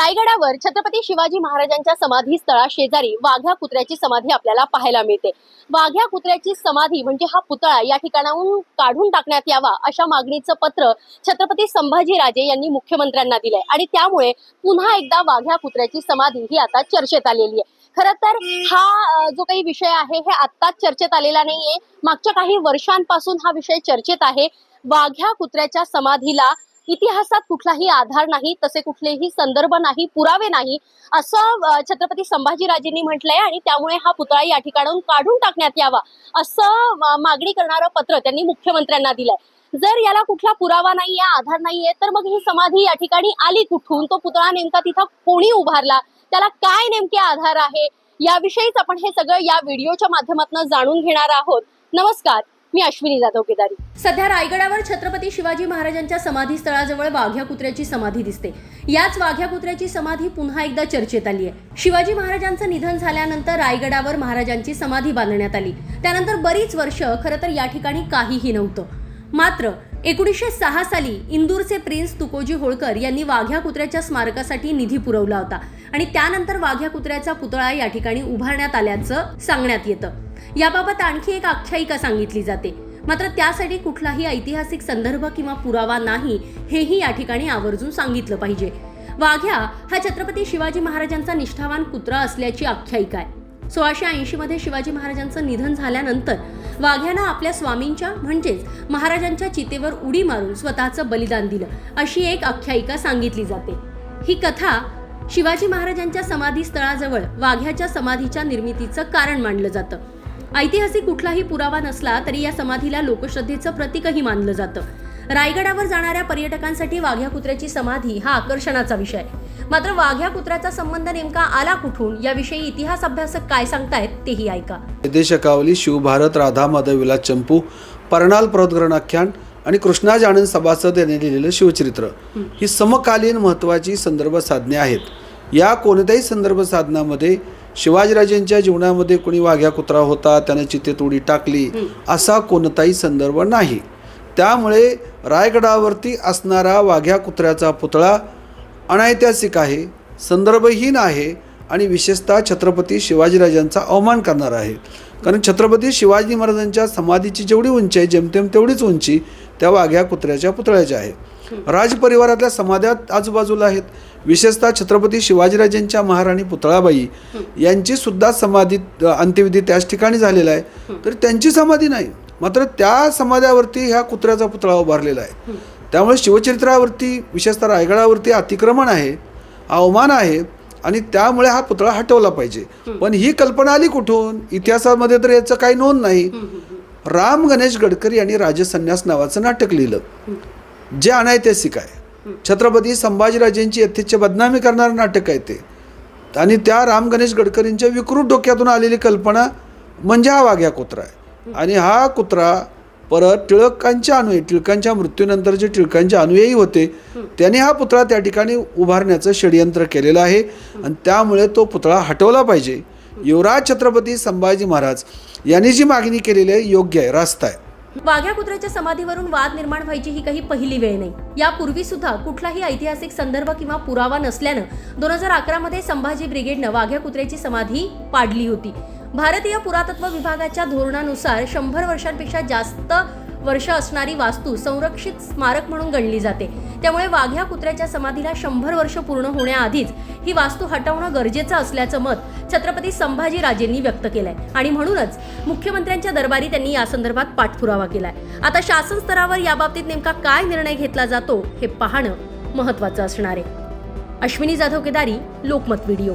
रायगडावर छत्रपती शिवाजी महाराजांच्या समाधी स्थळा शेजारी वाघ्या कुत्र्याची समाधी आपल्याला पाहायला मिळते. वाघ्या कुत्र्याची समाधी म्हणजे हा पुतळा या ठिकाणाहून काढून टाकण्यात यावा अशा मागणीचं पत्र छत्रपती संभाजीराजे यांनी मुख्यमंत्र्यांना दिलंय. आणि त्यामुळे पुन्हा एकदा वाघ्या कुत्र्याची समाधी ही आता चर्चेत आलेली आहे. खरं तर हा जो काही विषय आहे हे आत्ताच चर्चेत आलेला नाहीये. मागच्या काही वर्षांपासून हा विषय चर्चेत आहे. वाघ्या कुत्र्याच्या समाधीला इतिहासात कुठलाही आधार नाही तसे कुठलेही संदर्भ नाही पुरावे नाही असं छत्रपती संभाजीराजेंनी म्हटलंय आणि त्यामुळे हा पुतळा या ठिकाणाहून काढून टाकण्यात यावा असं मागणी करणारं पत्र त्यांनी मुख्यमंत्र्यांना दिलंय. जर याला कुठला पुरावा नाहीये आधार नाहीये तर मग ही समाधी या ठिकाणी आली कुठून? तो पुतळा नेमका तिथं कोणी उभारला? त्याला काय नेमके आधार आहे? याविषयीच आपण हे सगळं या व्हिडिओच्या माध्यमातून जाणून घेणार आहोत. नमस्कार. मी अश्विनी जाधव केदारी. सध्या रायगडावर छत्रपती शिवाजी महाराजांच्या समाधी स्थळाजवळ वाघ्या कुत्र्याची समाधी दिसते. याच वाघ्या कुत्र्याची समाधी पुन्हा एकदा चर्चेत आली आहे. शिवाजी महाराजांचं निधन झाल्यानंतर रायगडावर महाराजांची समाधी बांधण्यात आली. त्यानंतर बरीच वर्ष खरं तर या ठिकाणी काहीही नव्हतं. मात्र एकोणीसशे सहा साली इंदूरचे प्रिन्स तुकोजी होळकर यांनी वाघ्या कुत्र्याच्या स्मारकासाठी निधी पुरवला होता. आणि त्यानंतर वाघ्या कुत्र्याचा पुतळा या ठिकाणी उभारण्यात आल्याचं सांगण्यात येतं. याबाबत आणखी एक आख्यायिका सांगितली जाते. मात्र त्यासाठी कुठलाही ऐतिहासिक संदर्भ किंवा पुरावा नाही हेही या ठिकाणी आवर्जून सांगितलं पाहिजे. वाघ्या हा छत्रपती शिवाजी महाराजांचा निष्ठावान कुत्रा असल्याची आख्यायिका आहे. सोळाशे ऐंशी मध्ये शिवाजी महाराजांचं निधन झाल्यानंतर वाघ्यानं आपल्या स्वामींच्या म्हणजेच महाराजांच्या चितेवर उडी मारून स्वतःचं बलिदान दिलं अशी एक आख्यायिका सांगितली जाते. ही कथा शिवाजी महाराजांच्या समाधी स्थळाजवळ वाघ्याच्या समाधीच्या निर्मितीचं कारण मानलं जातं. ऐतिहासिक कुठलाही पुरावा नसला तरी या समाधीला लोकश्रद्धेचं प्रतीकही मानलं जातं. रायगडावर जाणाऱ्या पर्यटकांसाठी वाघ्या कुत्र्याची समाधी हा आकर्षणाचा विषय. मात्र वाघ्या कुत्र्याचा संबंध नेमका आला कुठून? याविषयी इतिहास अभ्यासक काय सांगतायत तेही ऐका. देशकावली शिवभारत राधा माधव विलास चंपू परणाल प्रोद्गरण आख्यान आणि कृष्णाज आनंद सभासद यांनी लिहिलेलं शिवचरित्र. ही समकालीन महत्त्वाची संदर्भ साधने आहेत. या कोणत्याही संदर्भ साधनामध्ये शिवाजीराजेंच्या जीवनामध्ये कोणी वाघ्या कुत्रा होता त्याने चितेत उडी टाकली असा कोणताही संदर्भ नाही. त्यामुळे रायगडावरती असणारा वाघ्या कुत्र्याचा पुतळा अनैतिहासिक आहे संदर्भहीन आहे आणि विशेषतः छत्रपती शिवाजीराजांचा अवमान करणार आहे. कारण छत्रपती शिवाजी महाराजांच्या समाधीची जेवढी उंची आहे जेमतेम तेवढीच उंची त्या वाघ्या कुत्र्याच्या पुतळ्याच्या आहे. राजपरिवारातल्या समाध्यात आजूबाजूला आहेत. विशेषतः छत्रपती शिवाजीराजेंच्या महाराणी पुतळाबाई यांची सुद्धा समाधी अंत्यविधी त्याच ठिकाणी झालेला आहे. तर त्यांची समाधी नाही मात्र त्या समाध्यावरती ह्या कुत्र्याचा पुतळा उभारलेला आहे. त्यामुळे शिवचरित्रावरती विशेषतः रायगडावरती अतिक्रमण आहे अवमान आहे. आणि त्यामुळे हा पुतळा हटवला पाहिजे. पण ही कल्पना आली कुठून? इतिहासामध्ये तर याचं काही नोंद नाही. राम गणेश गडकरी यांनी राजसन्यास नावाचं नाटक लिहिलं. जे अनैतिहासिक आहे. छत्रपती संभाजीराजेंची यथेच्छ बदनामी करणारं नाटक आहे ते. आणि त्या राम गणेश गडकरींच्या विकृत डोक्यातून आलेली कल्पना म्हणजे हा वाघ्या कुत्रा आहे. आणि हा कुत्रा परत टिळकांच्या अनुयायी टिळकांच्या मृत्यूनंतर जे टिळकांचे अनुयायी होते. त्यांनी हा पुतळा त्या ठिकाणी उभारण्याचं षडयंत्र केलेलं आहे. आणि त्यामुळे तो पुतळा हटवला पाहिजे. युवराज छत्रपती संभाजी महाराज यांनी जी मागणी केलेली आहे योग्य आहे रास्त आहे. वाघ्या कुत्र्याच्या समाधीवरून वाद निर्माण व्हायची ही काही पहिली वेळ नाही. यापूर्वी सुद्धा कुठलाही ऐतिहासिक संदर्भ किंवा पुरावा नसल्यानं दोन हजार अकरा मध्ये संभाजी ब्रिगेडनं वाघ्या कुत्र्याची समाधी पाडली होती. भारतीय पुरातत्व विभागाच्या धोरणानुसार शंभर वर्षांपेक्षा जास्त वर्ष असणारी वास्तू संरक्षित स्मारक म्हणून गणली जाते. त्यामुळे वाघ्या कुत्र्याच्या समाधीला शंभर वर्ष पूर्ण होण्याआधीच ही वास्तू हटवणं गरजेचं असल्याचं मत छत्रपती संभाजीराजेंनी व्यक्त केलंय. आणि म्हणूनच मुख्यमंत्र्यांच्या दरबारी त्यांनी या संदर्भात पाठपुरावा केलाय. आता शासन स्तरावर याबाबतीत नेमका काय निर्णय घेतला जातो हे पाहणं महत्वाचं असणार आहे. अश्विनी जाधव केदारी लोकमत व्हिडिओ.